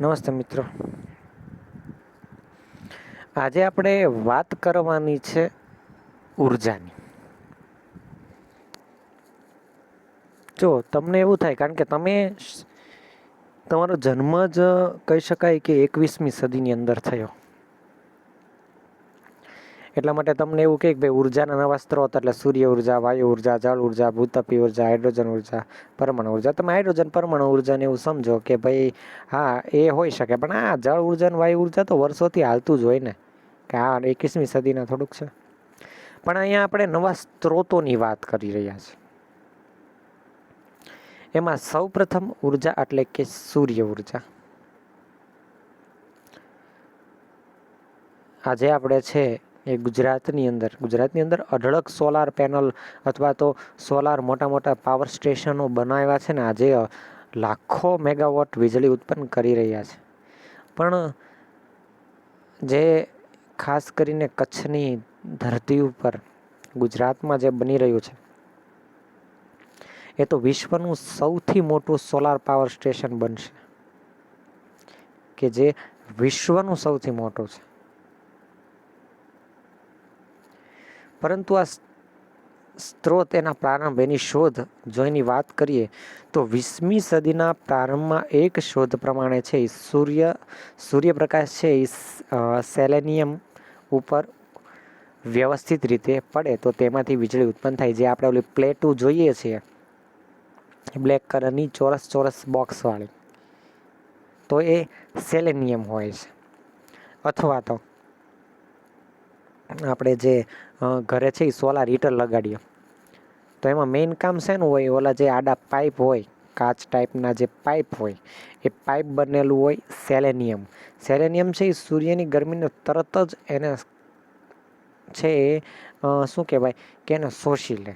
નમસ્તે મિત્રો. આજે આપણે વાત કરવાની છે ઉર્જાની. જો, તમને એવું થાય, કારણ કે તમે તમારો જન્મ જ કહી શકાય કે એકવીસમી સદીની અંદર થયો. એટલા માટે તમને એવું કહે કે ભાઈ ઉર્જાના નવા સ્ત્રોત એટલે સૂર્ય ઊર્જા, વાયુ ઊર્જા, જળ ઊર્જા, ભૂતપી ઊર્જા, હાઇડ્રોજન ઊર્જા, પરમાણુ ઊર્જા. તમે હાઇડ્રોજન, પરમાણુ ઉર્જાને એવું સમજો કે ભાઈ હા, એ હોઈ શકે, પણ આ જળ ઊર્જા વાયુ ઊર્જા તો વર્ષોથી હાલતું જ હોય ને, કે આ એકવીસમી સદીના થોડુંક છે. પણ અહીંયા આપણે નવા સ્ત્રોતોની વાત કરી રહ્યા છીએ. એમાં સૌપ્રથમ ઊર્જા એટલે કે સૂર્ય ઊર્જા. આજે આપણે છે એ ગુજરાતની અંદર. ગુજરાતની અંદર અઢળક સોલાર પેનલ અથવા તો સોલાર મોટા મોટા પાવર સ્ટેશનો બનાવ્યા છે ને આજે લાખો મેગાવોટ વીજળી ઉત્પન્ન કરી રહ્યા છે. પણ જે ખાસ કરીને કચ્છની ધરતી ઉપર ગુજરાતમાં જે બની રહ્યું છે, એ તો વિશ્વનું સૌથી મોટું સોલાર પાવર સ્ટેશન બનશે, કે જે વિશ્વનું સૌથી મોટું છે. પરંતુ આ સ્ત્રોત એના પ્રારંભ, એની શોધ, જો એની વાત કરીએ, તો વીસમી સદીના પ્રારંભમાં એક શોધ પ્રમાણે છે સૂર્ય, સૂર્યપ્રકાશ છે એ સેલેનિયમ ઉપર વ્યવસ્થિત રીતે પડે, તો તેમાંથી વીજળી ઉત્પન્ન થાય. જે આપણે ઓલી પ્લેટો જોઈએ છીએ બ્લેક કલરની ચોરસ ચોરસ બોક્સવાળી. તો એ સેલેનિયમ હોય છે. અથવા તો આપણે જે ઘરે છે એ સોલાર હીટર લગાડીએ. તો એમાં મેઇન કામ શેનું હોય ઓલા જે આડા પાઇપ હોય, કાચ ટાઈપના જે પાઇપ હોય, એ પાઇપ બનેલું હોય સેલેનિયમ સેલેનિયમ છે એ સૂર્યની ગરમીને તરત જ એને છે શું કહેવાય કે એને શોષી લે.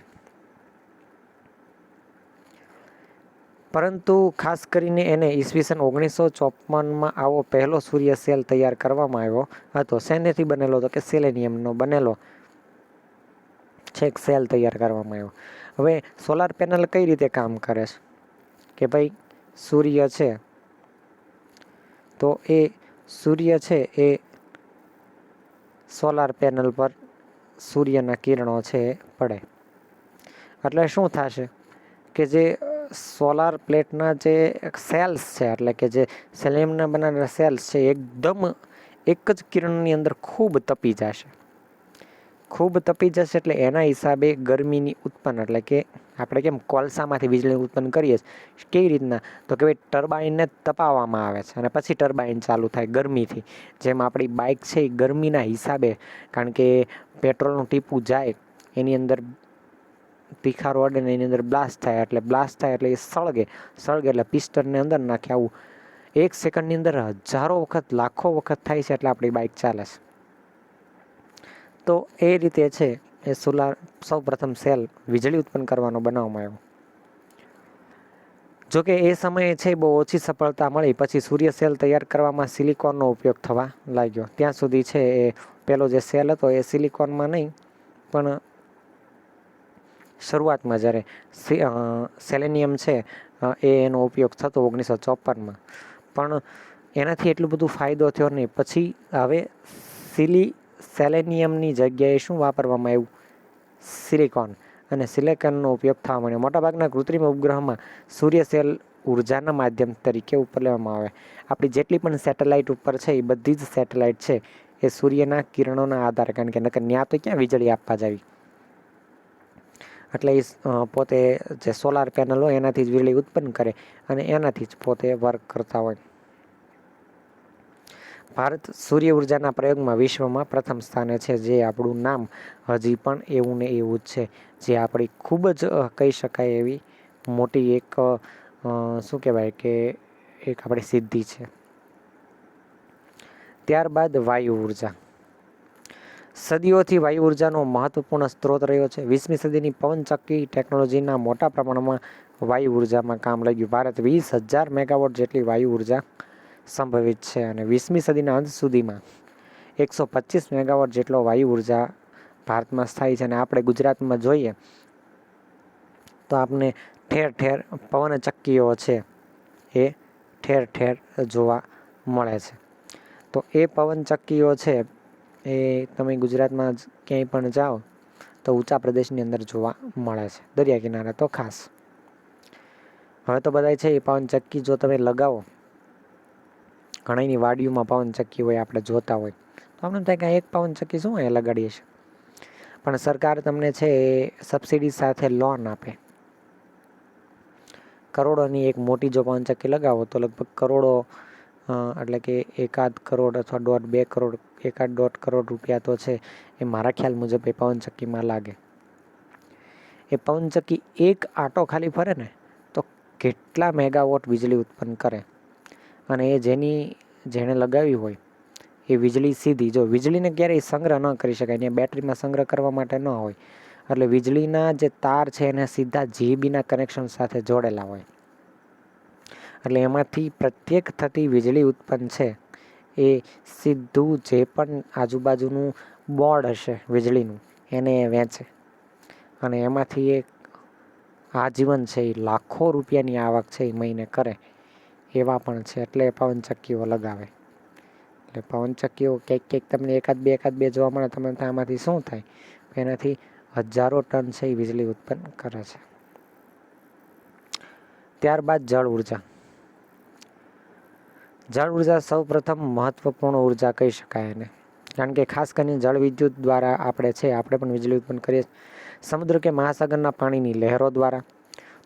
પરંતુ ખાસ કરીને એને ઈસવીસન ઓગણીસો ચોપનમાં આવો પહેલો સૂર્ય સેલ તૈયાર કરવામાં આવ્યો હતો. શેનેથી બનેલો હતો કે સેલેનિયમનો બનેલો છેક સેલ તૈયાર કરવામાં આવ્યો. હવે સોલાર પેનલ કઈ રીતે કામ કરે છે? કે ભાઈ, સૂર્ય છે. તો એ સૂર્ય છે એ સોલાર પેનલ પર સૂર્યના કિરણો છે એ પડે. એટલે શું થશે? કે જે સોલાર પ્લેટના જે સેલ્સ છે, એટલે કે જે સેલેમના બનાવેલા સેલ્સ છે એકદમ એક જ કિરણની અંદર ખૂબ તપી જશે. ખૂબ તપી જશે એટલે એના હિસાબે ગરમીની ઉત્પન્ન, એટલે કે આપણે કેમ કોલસામાંથી વીજળી ઉત્પન્ન કરીએ છીએ, કેવી રીતના? તો કે ભાઈ ટર્બાઇનને તપાવવામાં આવે છે અને પછી ટર્બાઇન ચાલુ થાય ગરમીથી. જેમ આપણી બાઇક છે એ ગરમીના હિસાબે, કારણ કે પેટ્રોલનું ટીપું જાય, એની અંદર તીખારો અડે ને એની અંદર બ્લાસ્ટ થાય. એટલે બ્લાસ્ટ થાય એટલે એ સળગે. સળગે એટલે પિસ્ટનને અંદર નાખે આવું. એક સેકન્ડની અંદર હજારો વખત, લાખો વખત થાય છે એટલે આપણી બાઇક ચાલે છે. તો એ રીતે છે એ સોલાર સૌ પ્રથમ સેલ વીજળી ઉત્પન્ન કરવાનો બનાવવામાં આવ્યો. જોકે એ સમયે છે બહુ ઓછી સફળતા મળી. પછી સૂર્ય સેલ તૈયાર કરવામાં સિલિકોનનો ઉપયોગ થવા લાગ્યો. ત્યાં સુધી છે એ પેલો જે સેલ હતો એ સિલિકોનમાં નહીં, પણ શરૂઆતમાં જ્યારે સેલેનિયમ છે એ એનો ઉપયોગ થતો ઓગણીસો ચોપનમાં પણ એનાથી એટલું બધું ફાયદો થયો નહીં. પછી હવે સિલી, સેલેનિયમની જગ્યાએ શું વાપરવામાં આવ્યું? સિલિકોન. અને સિલિકોનનો ઉપયોગ થવા માંડ્યો. મોટાભાગના કૃત્રિમ ઉપગ્રહમાં સૂર્ય સેલ ઉર્જાના માધ્યમ તરીકે ઉપર લેવામાં આવે. આપણી જેટલી પણ સેટેલાઇટ ઉપર છે, એ બધી જ સેટેલાઇટ છે, એ સૂર્યના કિરણોના આધારે. કારણ કે નકર ત્યાં તો ક્યાં વીજળી આપવા જાવી એટલે એ પોતે જે સોલાર પેનલ હોય એનાથી જ વીજળી ઉત્પન્ન કરે અને એનાથી જ પોતે વર્ક કરતા હોય. ભારત સૂર્ય ઉર્જાના પ્રયોગમાં વિશ્વમાં પ્રથમ સ્થાને છે જે આપણું નામ. હજી પણ એવું ને એવું જ છે. જે આપણી ખૂબ જ કહી શકાય એવી મોટી એક શું કહેવાય કે એક આપણી સિદ્ધિ છે. ત્યારબાદ વાયુ ઊર્જા. સદીઓથી વાયુ ઉર્જાનો મહત્વપૂર્ણ સ્ત્રોત રહ્યો છે. વીસમી સદીની પવનચક્કી ટેકનોલોજીના મોટા પ્રમાણમાં વાયુ ઉર્જામાં કામ લાગ્યું. ભારત વીસ હજાર મેગાવોટ જેટલી વાયુ ઊર્જા સંભવિત છે અને વીસમી સદીના અંત સુધીમાં એકસો પચીસ મેગાવોટ જેટલો વાયુ ઊર્જા ભારતમાં સ્થાયી છે. અને આપણે ગુજરાતમાં જોઈએ તો આપણે ઠેર ઠેર પવન ચક્કીઓ છે એ ઠેર ઠેર જોવા મળે છે. તો એ પવનચક્કીઓ છે એ તમે ગુજરાતમાં ક્યાંય પણ જાઓ તો ઊંચા પ્રદેશની અંદર જોવા મળે છે. દરિયા કિનારા તો ખાસ. હવે તો બધાય છે એ પવનચક્કી જો તમે લગાવો ઘણાની વાડીઓમાં પવનચક્કી હોય, આપણે જોતા હોય, તો આપણે થાય કે એક પવનચક્કી શું અહીંયા લગાડીએ છીએ. પણ સરકાર તમને છે એ સબસિડી સાથે લોન આપે. કરોડોની એક મોટી જો પવનચક્કી લગાવો તો લગભગ કરોડો એટલે કે એકાદ કરોડ અથવા દોઢ બે કરોડ, એકાદ દોઢ કરોડ રૂપિયા તો છે, એ મારા ખ્યાલ મુજબ એ પવનચક્કીમાં લાગે. એ પવનચક્કી એક આટો ખાલી ફરે ને, તો કેટલા મેગાવોટ વીજળી ઉત્પન્ન કરે? અને એ જેની, જેણે લગાવી હોય, એ વીજળી સીધી. જો વીજળીને ક્યારેય સંગ્રહ ન કરી શકાય ત્યાં બેટરીમાં સંગ્રહ કરવા માટે ન હોય, એટલે વીજળીના જે તાર છે એને સીધા જીબીના કનેક્શન સાથે જોડેલા હોય. એટલે એમાંથી પ્રત્યેક થતી વીજળી ઉત્પન્ન છે, એ સીધું જે પણ આજુબાજુનું બોર્ડ હશે વીજળીનું, એને એ વેચે. અને એમાંથી એક આજીવન છે, એ લાખો રૂપિયાની આવક છે, એ મહિને કરે, એવા પણ છે. એટલે પવનચક્કીઓ લગાવે. એટલે પવનચક્કીઓ ક્યાંક ક્યાંક તમને એકાદ બે એકાદ બે જોવા મળે તમને આમાંથી શું થાય? એનાથી હજારો ટન છે, એ વીજળી ઉત્પન્ન કરે છે. ત્યારબાદ જળ ઊર્જા. જળ ઊર્જા સૌ પ્રથમ મહત્વપૂર્ણ ઊર્જા કહી શકાય એને. કારણ કે ખાસ કરીને જળ વિદ્યુત દ્વારા આપણે છે, આપણે પણ વીજળી ઉત્પન્ન કરીએ. સમુદ્ર કે મહાસાગરના પાણીની લહેરો દ્વારા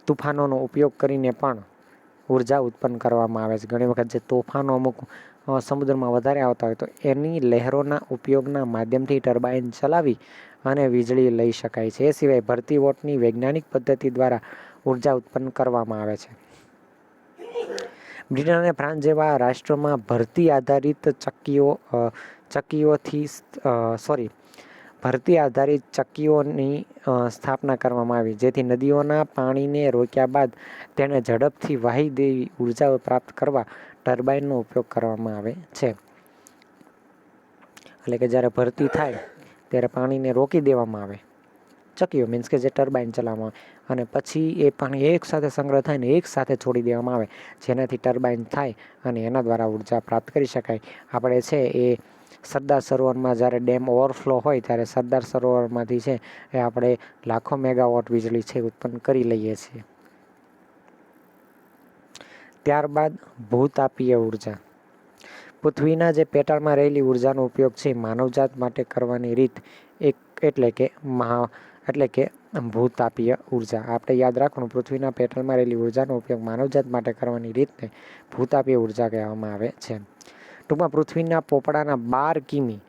તુફાનોનો ઉપયોગ કરીને પણ ઊર્જા ઉત્પન્ન કરવામાં આવે છે. ઘણી વખત જે તોફાનો અમુક સમુદ્રમાં વધારે આવતા હોય તો એની લહેરોના ઉપયોગના માધ્યમથી ટર્બાઇન ચલાવી અને વીજળી લઈ શકાય છે. એ સિવાય ભરતી વોટની વૈજ્ઞાનિક પદ્ધતિ દ્વારા ઊર્જા ઉત્પન્ન કરવામાં આવે છે. બ્રિટન અને ફ્રાન્સ જેવા રાષ્ટ્રોમાં ભરતી આધારિત ચક્કીઓ ચક્કીઓથી સોરી, ભરતી આધારિત ચક્કીઓની સ્થાપના કરવામાં આવી, જેથી નદીઓના પાણીને રોક્યા બાદ તેને ઝડપથી વાહી દેવી ઊર્જા પ્રાપ્ત કરવા ટર્બાઇનનો ઉપયોગ કરવામાં આવે છે. એટલે કે જ્યારે ભરતી થાય, ત્યારે પાણીને રોકી દેવામાં આવે. ચક્કીઓ, મીન્સ કે જે ટર્બાઇન ચલાવવામાં આવે. અને પછી એ પાણી એક સાથે સંગ્રહ થાય ને એક સાથે છોડી દેવામાં આવે, જેનાથી ટર્બાઇન થાય અને એના દ્વારા ઊર્જા પ્રાપ્ત કરી શકાય. આપણે છે એ સરદાર સરોવરમાં જ્યારે ડેમ ઓવરફ્લો હોય ત્યારે સરદાર સરોવરમાંથી છે એ આપણે લાખો મેગાવોટ વીજળી છે ઉત્પન્ન કરી લઈએ છીએ. ત્યારબાદ ભૂતાપીય ઊર્જા. પૃથ્વીના જે પેટાળમાં રહેલી ઉર્જાનો ઉપયોગ છે માનવજાત માટે કરવાની રીત એક એટલે કે મહા એટલે કે ભૂતાપીય ઊર્જા. આપણે યાદ રાખવાનું, પૃથ્વીના પેટર્નમાં રહેલી ઉર્જાનો ઉપયોગ માનવજાત માટે કરવાની રીતને ભૂતાપીય ઊર્જા કહેવામાં આવે છે. ટૂંકમાં પૃથ્વીના પોપડાના બાર કિમી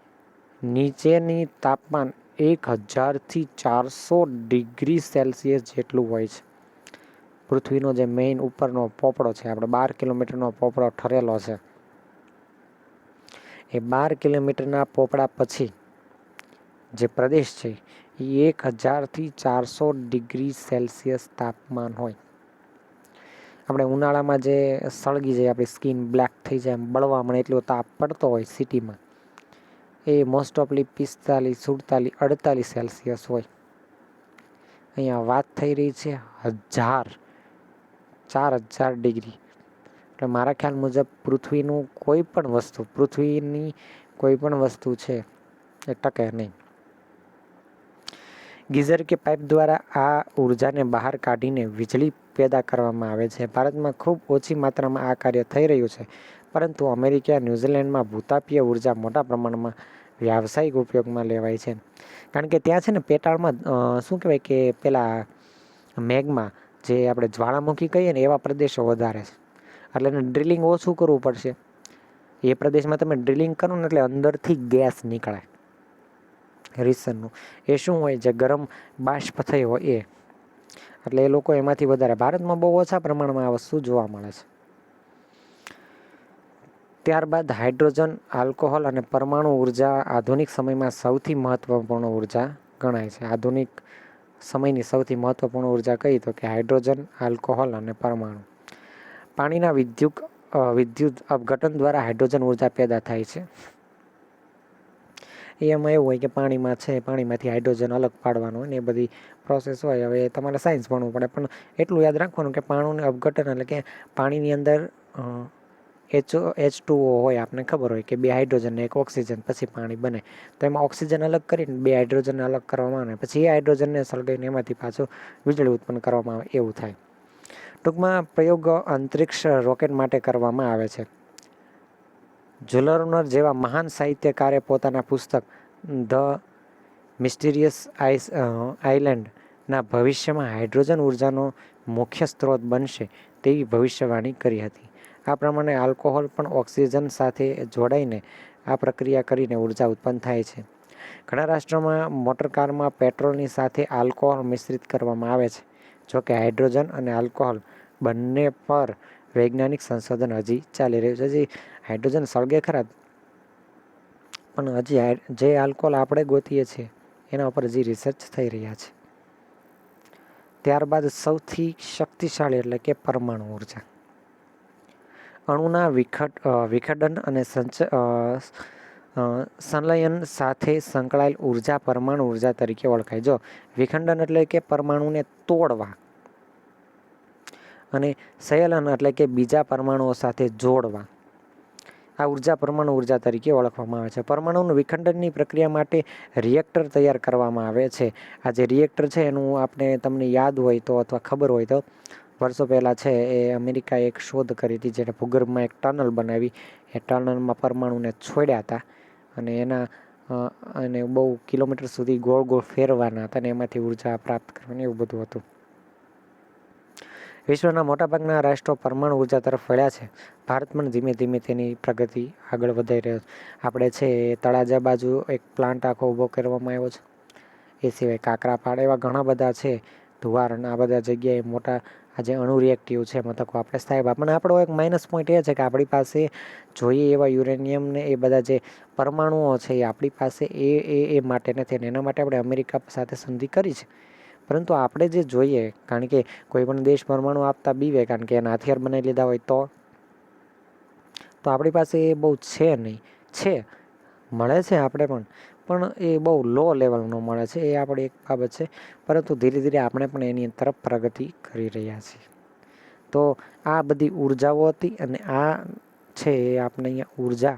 નીચેની તાપમાન એક હજારથી ચારસો ડિગ્રી સેલ્સિયસ જેટલું હોય છે. પૃથ્વીનો જે મેઇન ઉપરનો પોપડો છે, આપણે બાર કિલોમીટરનો પોપડો ઠરેલો છે. એ બાર કિલોમીટરના પોપડા પછી જે પ્રદેશ છે એક હજારથી ચારસો ડિગ્રી સેલ્સિયસ તાપમાન હોય. આપણે ઉનાળામાં જે સળગી જાય, આપણી સ્કિન બ્લેક થઈ જાય એમ બળવા મળે એટલો તાપ પડતો હોય સિટીમાં, એ મોસ્ટ ઓફલી પિસ્તાલીસ, સુડતાલીસ, અડતાલીસ સેલ્સિયસ હોય. અહીંયા વાત થઈ રહી છે હજાર, ચાર હજાર ડિગ્રી. એટલે મારા ખ્યાલ મુજબ પૃથ્વીનું કોઈ પણ વસ્તુ, પૃથ્વીની કોઈ પણ વસ્તુ છે, એ ટકે નહીં. ગીઝર કે પાઇપ દ્વારા આ ઉર્જાને બહાર કાઢીને વીજળી પેદા કરવામાં આવે છે. ભારતમાં ખૂબ ઓછી માત્રામાં આ કાર્ય થઈ રહ્યું છે. પરંતુ અમેરિકા, ન્યૂઝીલેન્ડમાં ભૂતાપીય ઊર્જા મોટા પ્રમાણમાં વ્યાવસાયિક ઉપયોગમાં લેવાય છે. કારણ કે ત્યાં છે ને પેટાળમાં શું કહેવાય કે પેલા મેઘમાં જે આપણે જ્વાળામુખી કહીએ ને, એવા પ્રદેશો વધારે છે. એટલે એને ડ્રિલિંગ ઓછું કરવું પડશે. એ પ્રદેશમાં તમે ડ્રિલિંગ કરો ને એટલે અંદરથી ગેસ નીકળે રીસનનું. એ શું હોય? જે ગરમ બાષ્પ થઈ હોય એ. એટલે એ લોકો એમાંથી વધારે. ભારતમાં બહુ ઓછા પ્રમાણમાં આ વસ્તુ જોવા મળે છે. ત્યારબાદ હાઇડ્રોજન, આલ્કોહોલ અને પરમાણુ ઊર્જા આધુનિક સમયમાં સૌથી મહત્વપૂર્ણ ઊર્જા ગણાય છે. આધુનિક સમયની સૌથી મહત્વપૂર્ણ ઊર્જા કહી તો કે હાઇડ્રોજન, આલ્કોહોલ અને પરમાણુ. પાણીના વિદ્યુત વિદ્યુત અપઘટન દ્વારા હાઇડ્રોજન ઊર્જા પેદા થાય છે. એમાં એવું હોય કે પાણીમાં છે, પાણીમાંથી હાઇડ્રોજન અલગ પાડવાનું ને એ બધી પ્રોસેસ હોય. હવે તમારે સાયન્સ ભણવું પડે. પણ એટલું યાદ રાખવાનું કે પાણીનું અપઘટન એટલે કે પાણીની અંદર એચ એચ ટુઓ હોય આપણને ખબર હોય કે બે હાઇડ્રોજન એક ઓક્સિજન પછી પાણી બને. તો એમાં ઓક્સિજન અલગ કરીને બે હાઇડ્રોજનને અલગ કરવામાં આવે. પછી એ હાઇડ્રોજનને સળગાવીને એમાંથી પાછું વીજળી ઉત્પન્ન કરવામાં આવે એવું થાય. ટૂંકમાં પ્રયોગ અંતરિક્ષ રોકેટ માટે કરવામાં આવે છે. જુલરનર જેવા મહાન સાહિત્યકારે પોતાના પુસ્તક ધ મિસ્ટીરિયસ આઈસ આઇલેન્ડના ભવિષ્યમાં હાઇડ્રોજન ઉર્જાનો મુખ્ય સ્ત્રોત બનશે તેવી ભવિષ્યવાણી કરી હતી. આ પ્રમાણે આલ્કોહોલ પણ ઓક્સિજન સાથે જોડાઈને આ પ્રક્રિયા કરીને ઊર્જા ઉત્પન્ન થાય છે. ઘણા રાષ્ટ્રોમાં મોટરકારમાં પેટ્રોલની સાથે આલ્કોહોલ મિશ્રિત કરવામાં આવે છે, જોકે હાઇડ્રોજન અને આલ્કોહોલ બંને પર વૈજ્ઞાનિક સંશોધન હજી ચાલી રહ્યું છે. હજી હાઇડ્રોજન સળગે ખરા, પણ હજી જે આલ્કોહોલ આપણે ગોતીએ છીએ, એના ઉપર હજી રિસર્ચ થઈ રહ્યા છે. ત્યારબાદ સૌથી શક્તિશાળી એટલે કે પરમાણુ ઊર્જા. અણુના વિખટ વિખંડન અને સંચ સંલયન સાથે સંકળાયેલ ઊર્જા પરમાણુ ઊર્જા તરીકે ઓળખાય. જો વિખંડન એટલે કે પરમાણુને તોડવા અને સંયલન એટલે કે બીજા પરમાણુઓ સાથે જોડવા. આ ઊર્જા પરમાણુ ઊર્જા તરીકે ઓળખવામાં આવે છે. પરમાણુનું વિખંડનની પ્રક્રિયા માટે રિએક્ટર તૈયાર કરવામાં આવે છે. આ જે રિએક્ટર છે એનું આપણે તમને યાદ હોય તો અથવા ખબર હોય તો વર્ષો પહેલાં છે એ અમેરિકાએ એક શોધ કરી હતી જેને ભૂગર્ભમાં એક ટનલ બનાવી. એ ટનલમાં પરમાણુને છોડ્યા હતા અને એના અને બહુ કિલોમીટર સુધી ગોળ ગોળ ફેરવાના હતા અને એમાંથી ઊર્જા પ્રાપ્ત કરવાની એવું બધું હતું. વિશ્વના મોટાભાગના રાષ્ટ્રો પરમાણુ ઊર્જા તરફ વળ્યા છે. ભારત પણ ધીમે ધીમે તેની પ્રગતિ આગળ વધારી રહ્યો છે. આપણે છે તળાજા બાજુ એક પ્લાન્ટ આખો ઊભો કરવામાં આવ્યો છે. એ સિવાય કાકરાપાડ એવા ઘણા બધા છે. ધુવારણ આ બધા જગ્યાએ મોટા આજે અણુ રિએક્ટિવ છે, મથકો. આપણે સાહેબ પણ આપણો એક માઇનસ પોઈન્ટ એ છે કે આપણી પાસે જોઈએ એવા યુરેનિયમને એ બધા જે પરમાણુઓ છે એ આપણી પાસે એ એ માટે નથી અને એના માટે આપણે અમેરિકા સાથે સંધિ કરી છે. પરંતુ આપણે જે જોઈએ, કારણ કે કોઈ પણ દેશ પરમાણુ આપતા બીવે, કારણ કે એના હથિયાર બનાવી લીધા હોય તો તો આપણી પાસે એ બહુ છે નહીં. છે. મળે છે આપણે પણ. પણ એ બહુ લો લેવલનો મળે છે. એ આપણી એક બાબત છે. પરંતુ ધીરે ધીરે આપણે પણ એની તરફ પ્રગતિ કરી રહ્યા છીએ. તો આ બધી ઉર્જાઓ હતી અને આ છે એ આપણે અહીંયા ઊર્જા,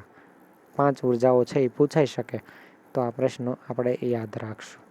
પાંચ ઉર્જાઓ છે એ પૂછાઈ શકે. તો આ પ્રશ્નો આપણે યાદ રાખશું.